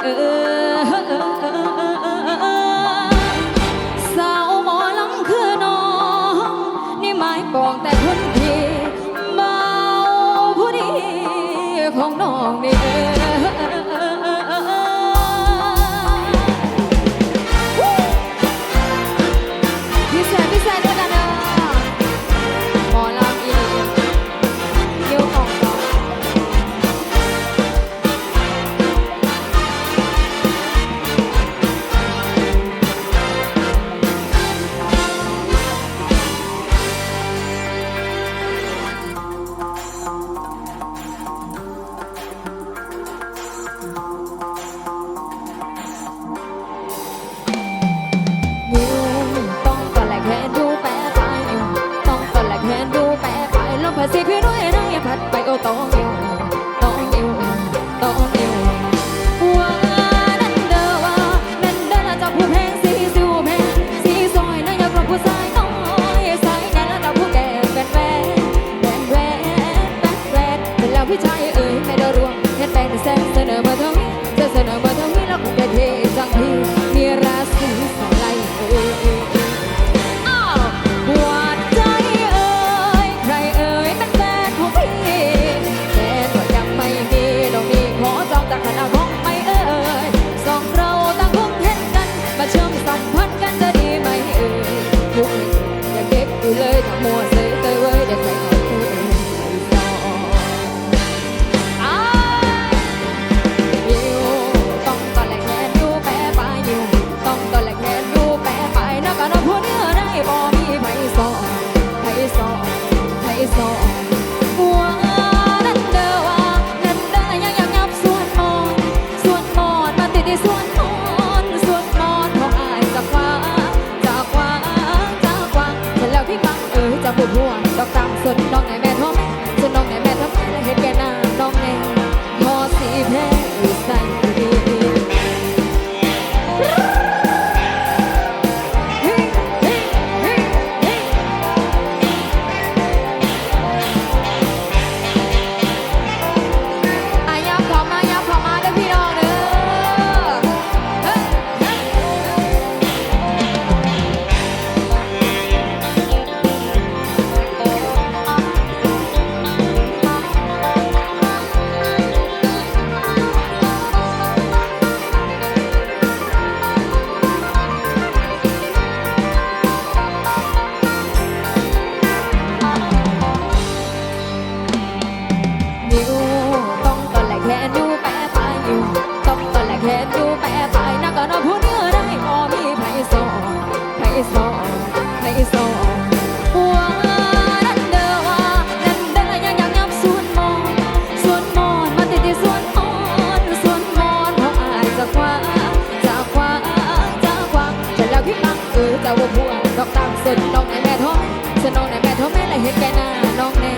สาวหมอลำคือน้อง นี่ไม้กองแต่คนที่เบาผู้ดีของน้องนี่ พี่ใจ it's all on, night is นั่นเด้อว่านั่นเด้อยังยัยับสวนมอนสวนมอมาติดที่สวนอ่อนสวนมอเพราะอายจะควาจะควาจะควาจะแล้วพี่ปังเออจะว่าผัวดอกตามสนน้องในแม่ท้องสนน้องในแม่ท้องแม่ละเห็นแกหน้าน้องแน่